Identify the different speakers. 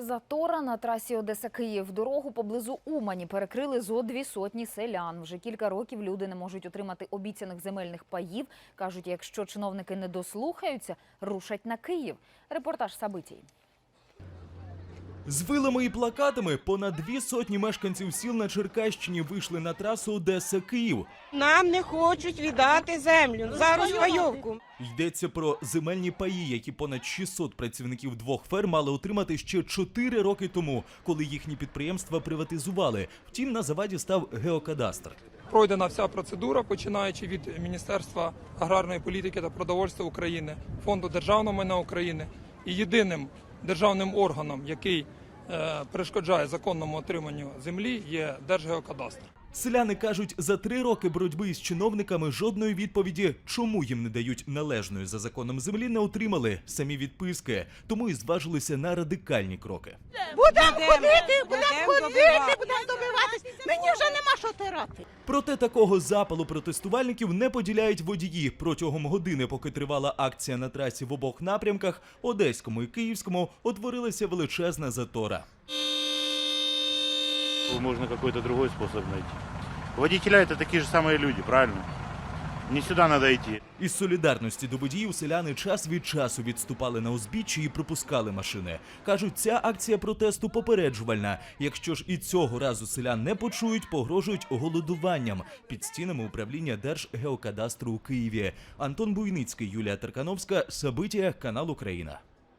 Speaker 1: Затора на трасі Одеса Київ. Дорогу поблизу Умані перекрили зо дві сотні селян. Вже кілька років люди не можуть отримати обіцяних земельних паїв. кажуть, якщо чиновники не дослухаються, рушать на Київ. Репортаж Сабитій.
Speaker 2: З вилами і плакатами понад дві сотні мешканців сіл на Черкащині вийшли на трасу Одеса Київ.
Speaker 3: Нам не хочуть віддати землю за розпайовку.
Speaker 2: Йдеться про земельні паї, які понад 600 працівників двох ферм мали отримати ще 4 роки тому, коли їхні підприємства приватизували. Втім, на заваді став геокадастр.
Speaker 4: Пройдена вся процедура, починаючи від Міністерства аграрної політики та продовольства України, Фонду державного майна України і єдиним державним органом, який е, перешкоджає законному отриманню землі, є Держгеокадастр.
Speaker 2: Селяни кажуть, за три роки боротьби із чиновниками жодної відповіді, чому їм не дають належної за законом землі, не отримали самі відписки, тому і зважилися на радикальні кроки.
Speaker 3: Будемо
Speaker 5: ходити,
Speaker 3: будемо
Speaker 5: ходити,
Speaker 3: добиватися.
Speaker 5: будемо добиватись. Мені вже нема що тирати.
Speaker 2: Проте такого запалу протестувальників не поділяють водії. Протягом години, поки тривала акція на трасі в обох напрямках, одеському і київському, утворилася величезна затора.
Speaker 6: Можна якийсь другий спосіб способ найти. Водителя такі ж самі люди, правильно? Не сюди треба йти.
Speaker 2: Із солідарності до водіїв селяни час від часу відступали на узбіччі і пропускали машини. кажуть, ця акція протесту попереджувальна. Якщо ж і цього разу селян не почують, погрожують голодуванням під стінами управління Держгеокадастру у Києві. Антон Буйницький, Юлія Таркановська, Сабитія, канал Україна.